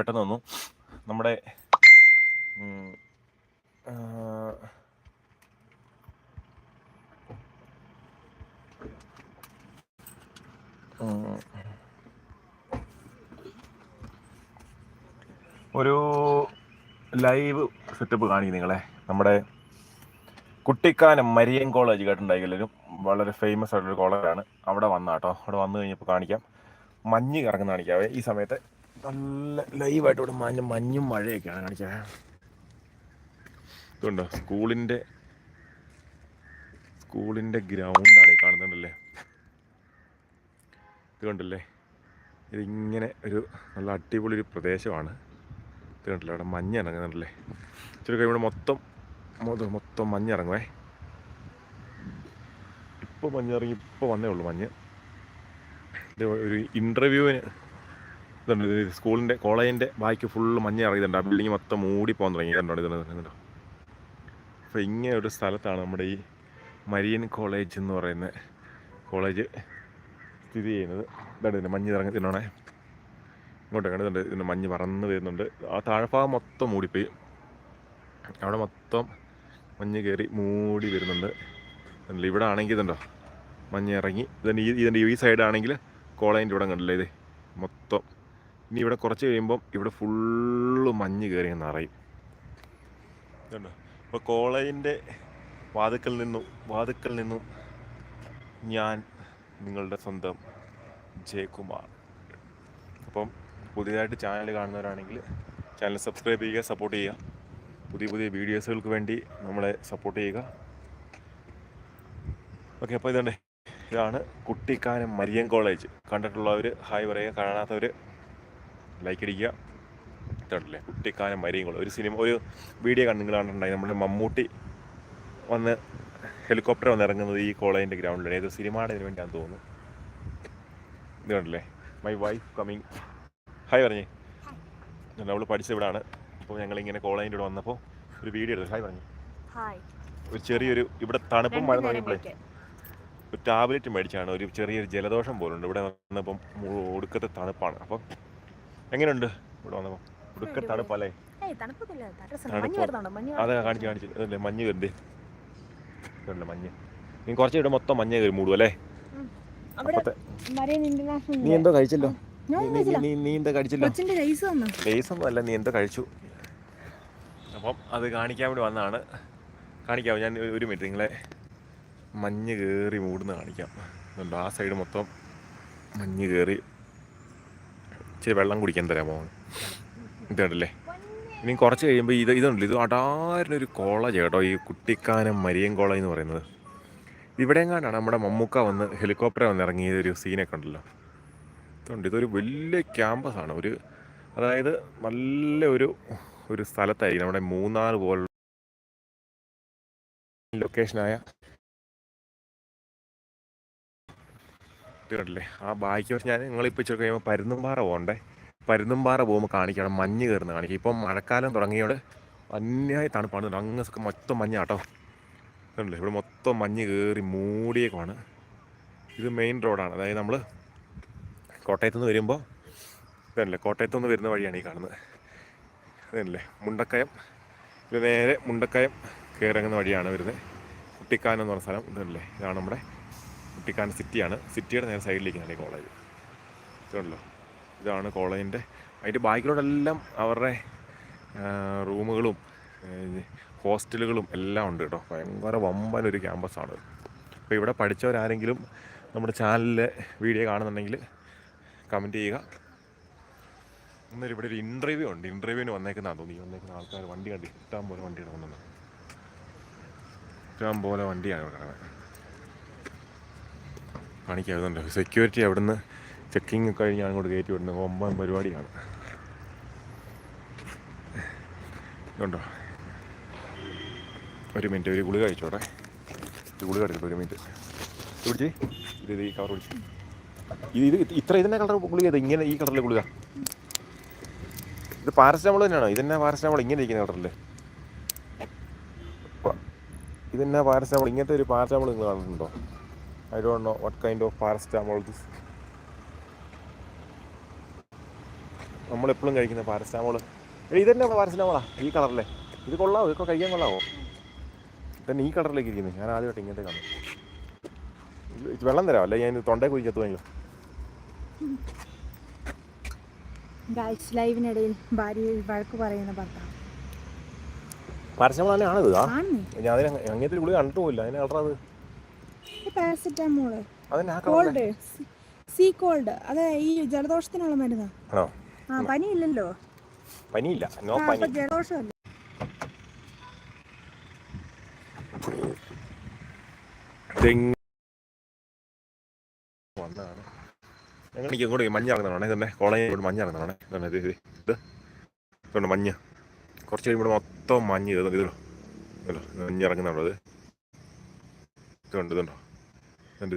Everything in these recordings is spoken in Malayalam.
പെട്ടെന്ന് വന്നു. നമ്മുടെ ഒരു ലൈവ് സെറ്റപ്പ് കാണിക്കും നിങ്ങളെ. നമ്മുടെ കുട്ടിക്കാനം മരിയൻ കോളേജ് കേട്ടിട്ടുണ്ടായെങ്കിലും വളരെ ഫേമസ് ആയിട്ടുള്ള കോളേജാണ്. അവിടെ വന്നാട്ടോ. അവിടെ വന്നു കഴിഞ്ഞപ്പോൾ കാണിക്കാം. മഞ്ഞ് കറങ്ങുന്ന കാണിക്കാവേ ഈ സമയത്ത്. നല്ല ലൈവായിട്ട് ഇവിടെ മഞ്ഞ മഞ്ഞും മഴയൊക്കെയാണ് കാണിച്ചത് ഇതുണ്ടോ? സ്കൂളിന്റെ സ്കൂളിന്റെ ഗ്രൗണ്ടാണ് ഈ കാണുന്നുണ്ടല്ലേ? ഇത് കണ്ടല്ലേ? ഇതിങ്ങനെ ഒരു നല്ല അടിപൊളി ഒരു പ്രദേശമാണ്. ഇത് കണ്ടല്ലേ? അവിടെ മഞ്ഞ് ഇറങ്ങുന്നുണ്ടല്ലേ ഇച്ചിരി കഴിയുമ്പോൾ മൊത്തം മൊത്തം മഞ്ഞ് ഇറങ്ങുവേ. ഇപ്പോൾ മഞ്ഞ് ഇറങ്ങി ഇപ്പോൾ വന്നേ ഉള്ളൂ മഞ്ഞ്. ഇത് ഒരു ഇന്റർവ്യൂവിന് ഇതുണ്ട്. ഇത് സ്കൂളിന്റെ കോളേജിന്റെ ബാക്കി ഫുള്ള് മഞ്ഞ ഇറങ്ങിയിട്ടുണ്ട് ആ ബിൽഡിങ് മൊത്തം മൂടി പോകാൻ തുടങ്ങി. ഇതുണ്ടോ അപ്പോൾ ഇങ്ങനെ ഒരു സ്ഥലത്താണ് നമ്മുടെ ഈ മരിയൻ കോളേജ് എന്ന് പറയുന്ന കോളേജ് സ്ഥിതി ചെയ്യുന്നത്. ഇതാണ് മഞ്ഞ് ഇറങ്ങി തിന്നണേ ഇങ്ങോട്ട് കണ്ടിട്ടുണ്ട് ഇതിന്റെ മഞ്ഞ് പറന്ന് വരുന്നുണ്ട്. ആ താഴ്ഭാഗം മൊത്തം മൂടിപ്പോയി. അവിടെ മൊത്തം മഞ്ഞ് കയറി മൂടി വരുന്നുണ്ട്? ഇവിടെ ആണെങ്കിൽ ഇതുണ്ടോ? മഞ്ഞ് ഇറങ്ങി. ഇതിന്റെ ഈ ഇതിന്റെ ഈ സൈഡാണെങ്കിൽ കോളേജിന്റെ ഇവിടെ കണ്ടില്ലേ ഇത്? മൊത്തം ഇനി ഇവിടെ കുറച്ച് കഴിയുമ്പം ഇവിടെ ഫുള്ള് മഞ്ഞ് കയറി നിറയും. ഇതുണ്ടോ. അപ്പോൾ കോളേജിന്റെ വാതുക്കൽ നിന്നും വാതുക്കൽ നിന്നും ഞാൻ നിങ്ങളുടെ സ്വന്തം ജയകുമാർ. അപ്പം പുതിയതായിട്ട് ചാനൽ കാണുന്നവരാണെങ്കിൽ ചാനൽ സബ്സ്ക്രൈബ് ചെയ്യുക സപ്പോർട്ട് ചെയ്യുക. പുതിയ പുതിയ വീഡിയോസുകൾക്ക് വേണ്ടി നമ്മളെ സപ്പോർട്ട് ചെയ്യുക. ഓക്കെ അപ്പോൾ ഇതുണ്ട്. ഇതാണ് കുട്ടിക്കാനം മരിയൻ കോളേജ്. കണ്ടിട്ടുള്ളവർ ഹായ് പറയുക കാണാത്തവർ ലൈക്ക് അടിക്കുക ഇതുണ്ടല്ലേ കുട്ടിക്കാനം മരിയും കോളേജ് ഒരു സിനിമ ഒരു വീഡിയോ കണ്ട് നിങ്ങൾ കണ്ടിട്ടുണ്ടായി നമ്മുടെ മമ്മൂട്ടി വന്ന് ഹെലികോപ്റ്റർ വന്ന് ഇറങ്ങുന്നത് ഈ കോളേജിന്റെ ഗ്രൗണ്ടിലാണ് ഏത് സിനിമയുടെ ഇതിന് വേണ്ടിയാണെന്ന് തോന്നുന്നു. ഇത് കണ്ടില്ലേ? മൈ വൈഫ് കമ്മിങ് ഹായ് പറഞ്ഞേ. അവൾ പഠിച്ച ഇവിടാണ്. അപ്പോൾ ഞങ്ങളിങ്ങനെ കോളേജിന്റെ ഇവിടെ വന്നപ്പോൾ ഒരു വീഡിയോ എടുത്തു. ഹായ് പറഞ്ഞു. ഒരു ചെറിയൊരു ഇവിടെ തണുപ്പും മഴ തുടങ്ങിയപ്പോഴേ ഒരു ടാബ്ലറ്റ് മേടിച്ചാണ്. ഒരു ചെറിയൊരു ജലദോഷം പോലുണ്ട്. ഇവിടെ വന്നപ്പം ഒടുക്കത്തെ തണുപ്പാണ്. അപ്പം എങ്ങനെയുണ്ട്? ഇവിടെ വന്നപ്പോൾ അടിപൊളി. തണുപ്പല്ലേ? അതെ കാണിച്ചു കാണിച്ചു. അതല്ലേ മഞ്ഞ് കയറി ഇതല്ലേ മഞ്ഞ്. നീ കുറച്ച് ഇവിടെ മൊത്തം മഞ്ഞ കയറി മൂടും അല്ലേ? നീ എന്തോ കഴിച്ചല്ലോ? നീ- നീ- നീ നീ എന്താ കഴിച്ചല്ലോ? തന്നു ലേസൊന്നും അല്ല നീ എന്തോ കഴിച്ചു. അപ്പം അത് കാണിക്കാൻ വേണ്ടി വന്നതാണ് കാണിക്കാം ഞാൻ ഒരു- മിനിറ്റ് നിങ്ങളെ മഞ്ഞ് കയറി മൂടുന്ന കാണിക്കാം. ആ സൈഡ് മൊത്തം മഞ്ഞ് കയറി ഇച്ചിരി വെള്ളം കുടിക്കാൻ തരാമോ ഇതുണ്ടല്ലേ? ഇനി കുറച്ച് കഴിയുമ്പോൾ ഇത് ഇതുണ്ടല്ലോ. ഇത് അടാരനൊരു കോളേജ് കേട്ടോ ഈ കുട്ടിക്കാനം മരിയൻ കോളേജ് എന്ന് പറയുന്നത്. ഇവിടെയെങ്ങാണ്ടാണ് നമ്മുടെ മമ്മൂക്ക വന്ന് ഹെലികോപ്റ്റർ വന്ന് ഇറങ്ങിയ ഒരു സീനൊക്കെ ഉണ്ടല്ലോ. ഇതുണ്ട്. ഇതൊരു വലിയ ക്യാമ്പസാണ് ഒരു അതായത് നല്ല ഒരു ഒരു സ്ഥലത്തായിരിക്കും. നമ്മുടെ മൂന്നാർ പോലുള്ള ലൊക്കേഷനായ ഇത് കണ്ടില്ലേ ആ ബാക്കി പക്ഷേ ഞാൻ നിങ്ങളിപ്പോൾ ഇച്ചിരി കഴിയുമ്പോൾ പരുന്നുംപാറ പോകണ്ടേ? പരുന്നുംപാറ പോകുമ്പോൾ കാണിക്കണം മഞ്ഞ് കയറുന്ന കാണിക്കും. ഇപ്പം മഴക്കാലം തുടങ്ങിയോട് അന്യായ തണുപ്പാണ്. ഇത് അങ്ങ് ഒക്കെ മൊത്തം മഞ്ഞാട്ടോ കണ്ടില്ലേ ഇവിടെ മൊത്തം മഞ്ഞ് കയറി മൂടിയേക്കുമാണ് ഇത് മെയിൻ റോഡാണ്. അതായത് നമ്മൾ കോട്ടയത്ത് നിന്ന് വരുമ്പോൾ ഇതല്ലേ? കോട്ടയത്ത് നിന്ന് വരുന്ന വഴിയാണ് ഈ കാണുന്നത്. അതല്ലേ മുണ്ടക്കയം. ഇത് നേരെ മുണ്ടക്കയം കയറങ്ങുന്ന വഴിയാണ് വരുന്നത്. കുട്ടിക്കാനം എന്ന് പറഞ്ഞ സ്ഥലം. ഇതല്ലേ? ഇതാണ് നമ്മുടെ കുട്ടിക്കാനം സിറ്റിയാണ്. സിറ്റിയുടെ നേരെ സൈഡിലേക്കാണ് ഈ കോളേജ്. ഇതുണ്ടല്ലോ. ഇതാണ് കോളേജിന്റെ അതിന്റെ ബാക്കിലോടെല്ലാം അവരുടെ റൂമുകളും ഹോസ്റ്റലുകളും എല്ലാം ഉണ്ട് കേട്ടോ. ഭയങ്കര വമ്പൻ ഒരു ക്യാമ്പസാണ്. അപ്പോൾ ഇവിടെ പഠിച്ചവരാരെങ്കിലും നമ്മുടെ ചാനലിലെ വീഡിയോ കാണുന്നുണ്ടെങ്കിൽ കമന്റ് ചെയ്യുക. ഇന്നൊരു ഇവിടെ ഒരു ഇന്റർവ്യൂ ഉണ്ട്. ഇന്റർവ്യൂവിന് വന്നേക്കുന്നതാണ് തോന്നി വന്നേക്കുന്ന ആൾക്കാർ വണ്ടി കണ്ടി ഇഷ്ടം പോലെ വണ്ടിയാണ് വന്നത് ഇഷ്ടം പോലെ വണ്ടിയാണ് ഇവിടെ കാണിക്കാവുന്നുണ്ട് സെക്യൂരിറ്റി അവിടുന്ന് ചെക്കിങ് കഴിഞ്ഞ് അങ്ങോട്ട് കയറ്റി വിടുന്നത് ഒമ്പത് പരിപാടിയാണ്. ഇതുണ്ടോ? ഒരു മിനിറ്റ് ഒരു ഗുളിക കഴിച്ചോട്ടെ ഒരു ഗുളിക എടുത്തിട്ട് ഒരു മിനിറ്റ് പിടിച്ച്. ഇത് ഈ കവർ പിടിച്ച്. ഇത് ഇത് ഇത്ര ഇതിന്റെ കളർ ഗുളിക ഇങ്ങനെ ഈ കളറിലെ ഗുളിക? ഇത് പാരസെറ്റമോൾ തന്നെയാണോ? ഇതെന്നാ പാരസെറ്റമോൾ ഇങ്ങനെ ഇരിക്കുന്ന കളറിൽ ഇതെന്നാ പാരസെറ്റമോൾ ഇങ്ങനത്തെ ഒരു പാരസെറ്റമോൾ നിങ്ങൾ കണ്ടിട്ടുണ്ടോ I don't know what kind of paracetamol this നമ്മളെപ്പോഴും കഴിക്കുന്ന പാരസ്റ്റാമോൾ തന്നെ പാരസ്റ്റാമോളാ ഈ കളറിലെ ഇത് കൊള്ളാവോ? ഇതൊക്കെ കഴിക്കാൻ കൊള്ളാവോ? തന്നെ ഈ കളറിലേക്ക് ഇരിക്കുന്നത് ഞാൻ ആദ്യമായിട്ട് ഇങ്ങനത്തെ കാണും. ഇത് വെള്ളം തരാം അല്ലെ? ഞാൻ തൊണ്ടേ കുഴിക്കത്തുവെങ്കിലും ഗായ്സ് ലൈവിനിടയിൽ വഴക്ക് പറയുന്ന ഭർത്താവ്. പാരസ്റ്റാമോൾ തന്നെയാണ് ഇത് ആ. ആണെന്നേ ഞാൻ അതിന് അങ്ങനത്തെ ഗുളി കണ്ടിട്ട് പോയില്ല. അതിന് കളർ അത് പാരസെറ്റാമോൾ കോൾഡ് സീ കോൾഡ് അത് ഈ ജലദോഷത്തിനുള്ള മരുന്നാ. ആ പനി ഇല്ലല്ലോ പനിയില്ല നോ പനി. ജലദോഷമല്ല? ജലദോഷമല്ലേ വന്നതാണ്. ഞങ്ങൾ എനിക്ക് ഇങ്ങോട്ട് മഞ്ഞ ഇത് ഇത് കുറച്ച് കഴിയുമ്പോൾ മൊത്തം മഞ്ഞ് ഇത് ഇതിലോ ഇതല്ലോ മഞ്ഞ് ഇറങ്ങുന്നുണ്ടോ ഇത് ഇതുണ്ട് ഇതുണ്ടോ എന്റെ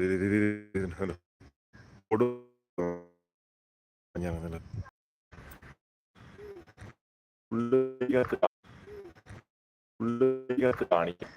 കാണിക്കാം.